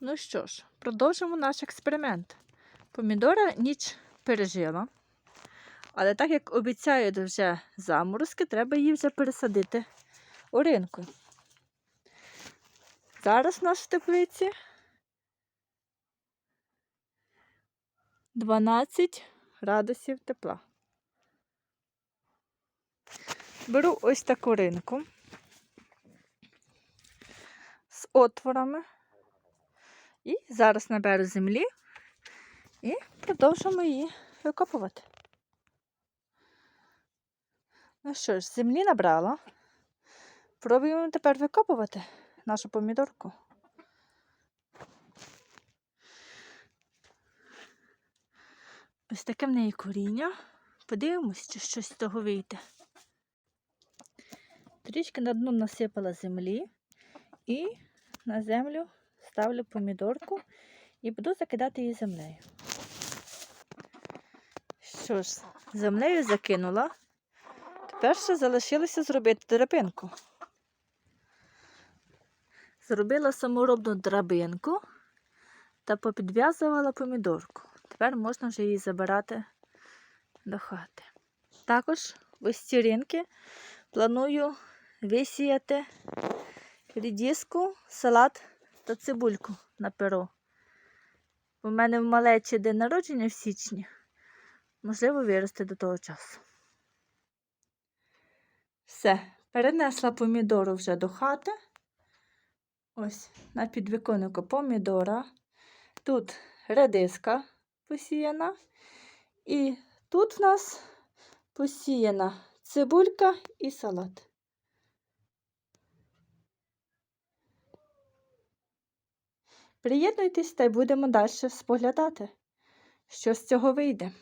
Ну що ж, продовжимо наш експеримент. Помідора ніч пережила, але так як обіцяють вже заморозки, треба її вже пересадити у ринку. Зараз в нашій теплиці 12 градусів тепла. Беру ось таку ринку з отворами. І зараз наберу землі і продовжимо її викопувати. Ну що ж, землі набрала. Пробуємо тепер викопувати нашу помідорку. Ось таке в неї коріння. Подивимось, чи щось з того вийде. Трішки на дно насипала землі і на землю ставлю помідорку і буду закидати її землею. Що ж, землею закинула. Тепер ще залишилося зробити драбинку. Зробила саморобну драбинку та попідв'язувала помідорку. Тепер можна вже її забирати до хати. Також ось ці ринки планую висіяти рідіску, салат та цибульку на перо. У мене в малечі день народження в січні. Можливо, виросте до того часу. Все, перенесла помідору вже до хати. Ось на підвіконнику помідора. Тут редиска посіяна. І тут в нас посіяна цибулька і салат. Приєднуйтесь та й будемо далі споглядати, що з цього вийде.